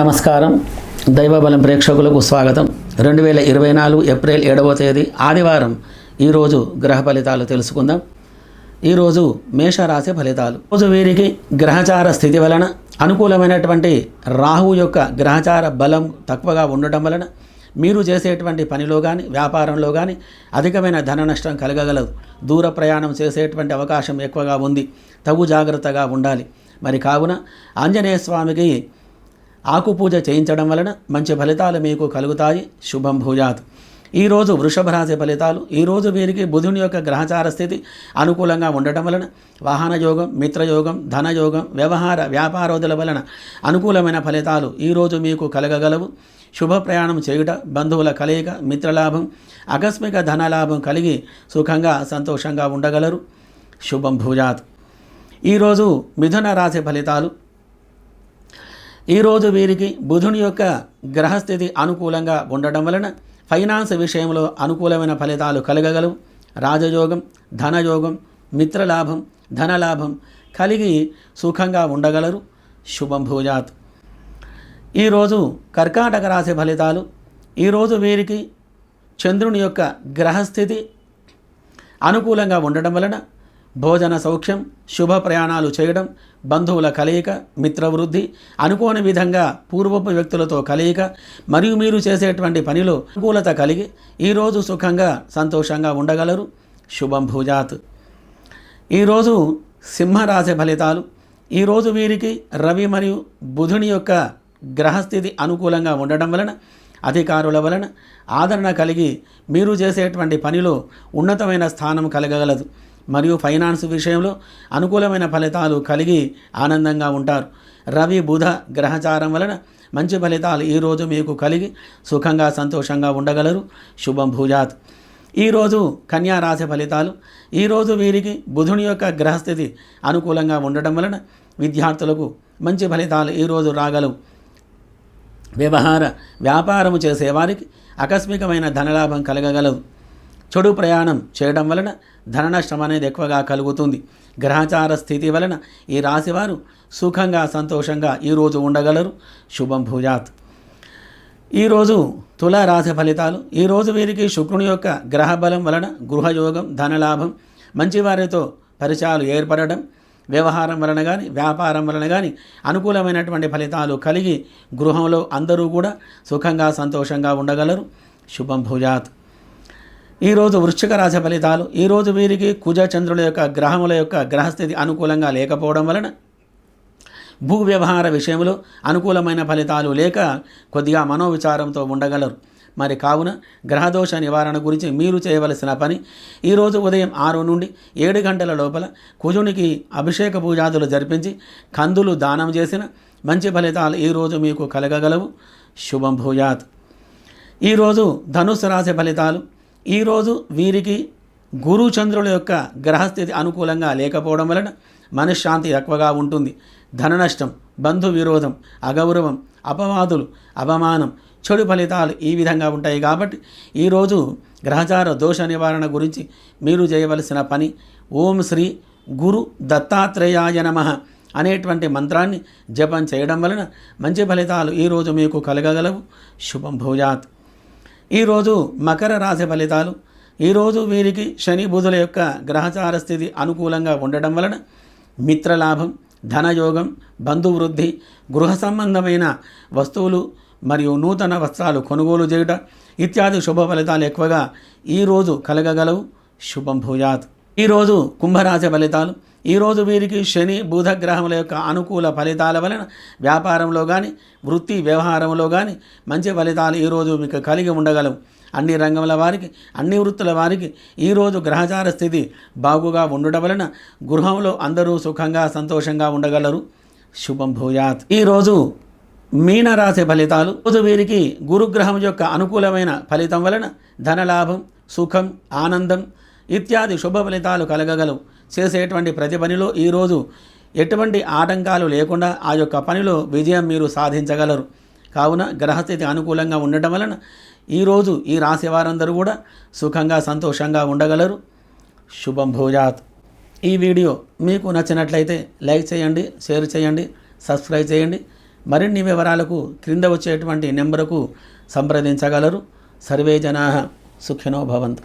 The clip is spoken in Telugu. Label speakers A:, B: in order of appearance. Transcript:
A: నమస్కారం. దైవబలం ప్రేక్షకులకు స్వాగతం. రెండు వేల ఇరవై నాలుగు ఏప్రిల్ ఏడవ తేదీ ఆదివారం ఈరోజు గ్రహ ఫలితాలు తెలుసుకుందాం. ఈరోజు మేషరాశి ఫలితాలు. రోజు వీరికి గ్రహచార స్థితి వలన అనుకూలమైనటువంటి రాహు యొక్క గ్రహచార బలం తక్కువగా ఉండటం వలన మీరు చేసేటువంటి పనిలో కానీ వ్యాపారంలో కానీ అధికమైన ధన నష్టం కలగగలదు. దూర ప్రయాణం చేసేటువంటి అవకాశం ఎక్కువగా ఉంది. తగు జాగ్రత్తగా ఉండాలి. మరి కావున ఆంజనేయ స్వామికి ఆకుపూజ చేయించడం వలన మంచి ఫలితాలు మీకు కలుగుతాయి. శుభం భూజాత్. ఈరోజు వృషభ రాశి ఫలితాలు ఈరోజు వీరికి బుధుని యొక్క గ్రహచార స్థితి అనుకూలంగా ఉండటం వలన వాహన యోగం మిత్రయోగం ధనయోగం వ్యవహార వ్యాపారోధుల వలన అనుకూలమైన ఫలితాలు ఈరోజు మీకు కలగగలవు. శుభ ప్రయాణం చేయుట బంధువుల కలయిక మిత్రలాభం ఆకస్మిక ధనలాభం కలిగి సుఖంగా సంతోషంగా ఉండగలరు. శుభం భూజాత్. ఈరోజు మిథున రాశి ఫలితాలు ఈరోజు వీరికి బుధుని యొక్క గ్రహస్థితి అనుకూలంగా ఉండడం వలన ఫైనాన్స్ విషయంలో అనుకూలమైన ఫలితాలు కలగగలవు. రాజయోగం ధనయోగం మిత్రలాభం ధనలాభం కలిగి సుఖంగా ఉండగలరు. శుభం భూజాత్. ఈరోజు కర్కాటక రాశి ఫలితాలు. ఈరోజు వీరికి చంద్రుని యొక్క గ్రహస్థితి అనుకూలంగా ఉండడం వలన భోజన సౌఖ్యం శుభ ప్రయాణాలు చేయడం బంధువుల కలయిక మిత్రవృద్ధి అనుకోని విధంగా పూర్వపు వ్యక్తులతో కలయిక మరియు మీరు చేసేటువంటి పనిలో అనుకూలత కలిగి ఈరోజు సుఖంగా సంతోషంగా ఉండగలరు. శుభం భూజాత్. ఈరోజు సింహరాశి ఫలితాలు. ఈరోజు వీరికి రవి మరియు బుధుని యొక్క గ్రహస్థితి అనుకూలంగా ఉండడం వలన అధికారుల వలన ఆదరణ కలిగి మీరు చేసేటువంటి పనిలో ఉన్నతమైన స్థానం కలగగలదు. మరియు ఫైనాన్స్ విషయంలో అనుకూలమైన ఫలితాలు కలిగి ఆనందంగా ఉంటారు. రవి బుధ గ్రహచారం వలన మంచి ఫలితాలు ఈరోజు మీకు కలిగి సుఖంగా సంతోషంగా ఉండగలరు. శుభం భూజాత్. ఈరోజు కన్యా రాశి ఫలితాలు. ఈరోజు వీరికి బుధుని యొక్క గ్రహస్థితి అనుకూలంగా ఉండటం వలన విద్యార్థులకు మంచి ఫలితాలు ఈరోజు రాగలవు. వ్యవహార వ్యాపారము చేసేవారికి ఆకస్మికమైన ధనలాభం కలగగలదు చెడు ప్రయాణం చేయడం వలన ధన నష్టం అనేది ఎక్కువగా కలుగుతుంది. గ్రహచార స్థితి వలన ఈ రాశివారు సుఖంగా సంతోషంగా ఈరోజు ఉండగలరు. శుభం భూజాత్. ఈరోజు తులా రాశి ఫలితాలు ఈరోజు వీరికి శుక్రుని యొక్క గ్రహ బలం వలన గృహయోగం ధనలాభం మంచివారితో పరిచయాలు ఏర్పడడం వ్యవహారం వలన కానీ వ్యాపారం వలన కానీ అనుకూలమైనటువంటి ఫలితాలు కలిగి గృహంలో అందరూ కూడా సుఖంగా సంతోషంగా ఉండగలరు. శుభం భూజాత్. ఈరోజు వృశ్చిక రాశి ఫలితాలు ఈరోజు వీరికి కుజ చంద్రుల యొక్క గ్రహముల యొక్క గ్రహస్థితి అనుకూలంగా లేకపోవడం వలన భూ వ్యవహార విషయంలో అనుకూలమైన ఫలితాలు లేక కొద్దిగా మనోవిచారంతో ఉండగలరు. మరి కావున గ్రహదోష నివారణ గురించి మీరు చేయవలసిన పని ఈరోజు ఉదయం ఆరు నుండి ఏడు గంటల లోపల కుజునికి అభిషేక పూజాదులు జరిపించి కందులు దానం చేసిన మంచి ఫలితాలు ఈరోజు మీకు కలగగలవు. శుభం భూయాత్. ఈరోజు ధనుసు రాశి ఫలితాలు ఈరోజు వీరికి గురు చంద్రుల యొక్క గ్రహస్థితి అనుకూలంగా లేకపోవడం వలన మనశ్శాంతి ఎక్కువగా ఉంటుంది. ధన నష్టం బంధు విరోధం అగౌరవం అపవాదులు అవమానం చెడు ఫలితాలు ఈ విధంగా ఉంటాయి కాబట్టి ఈరోజు గ్రహచార దోష నివారణ గురించి మీరు చేయవలసిన పని ఓం శ్రీ గురు దత్తాత్రేయాయ నమ అనేటువంటి మంత్రాన్ని జపం చేయడం వలన మంచి ఫలితాలు ఈరోజు మీకు కలగగలవు. శుభం భూజాత్ ఈరోజు మకర రాశి ఫలితాలు ఈరోజు వీరికి శని బుధుల యొక్క గ్రహచార స్థితి అనుకూలంగా ఉండడం వలన మిత్రలాభం ధనయోగం బంధువృద్ధి గృహ సంబంధమైన వస్తువులు మరియు నూతన వస్త్రాలు కొనుగోలు చేయుట ఇత్యాది శుభ ఫలితాలు ఎక్కువగా ఈరోజు కలగగలవు. శుభం భూయాత్. ఈరోజు కుంభరాశి ఫలితాలు ఈరోజు వీరికి శని బుధగ్రహముల యొక్క అనుకూల ఫలితాల వలన వ్యాపారంలో కానీ వృత్తి వ్యవహారంలో కానీ మంచి ఫలితాలు ఈరోజు మీకు కలిగి ఉండగలవు. అన్ని రంగముల వారికి అన్ని వృత్తుల వారికి ఈరోజు గ్రహచార స్థితి బాగుగా ఉండడం వలన గృహంలో అందరూ సుఖంగా సంతోషంగా ఉండగలరు. శుభం భూయాత్. ఈరోజు మీనరాశి ఫలితాలు. రోజు వీరికి గురుగ్రహం యొక్క అనుకూలమైన ఫలితం వలన ధనలాభం సుఖం ఆనందం ఇత్యాది శుభ ఫలితాలు కలగగలవు. చేసేటువంటి ప్రతి పనిలో ఈరోజు ఎటువంటి ఆటంకాలు లేకుండా ఆ యొక్క పనిలో విజయం మీరు సాధించగలరు. కావున గ్రహస్థితి అనుకూలంగా ఉండటం వలన ఈరోజు ఈ రాశి వారందరూ కూడా సుఖంగా సంతోషంగా ఉండగలరు. శుభం భూజాత్. ఈ వీడియో మీకు నచ్చినట్లయితే లైక్ చేయండి షేర్ చేయండి సబ్స్క్రైబ్ చేయండి. మరిన్ని వివరాలకు క్రింద వచ్చేటువంటి నెంబరుకు సంప్రదించగలరు. సర్వే జనా సుఖినో భవంతు.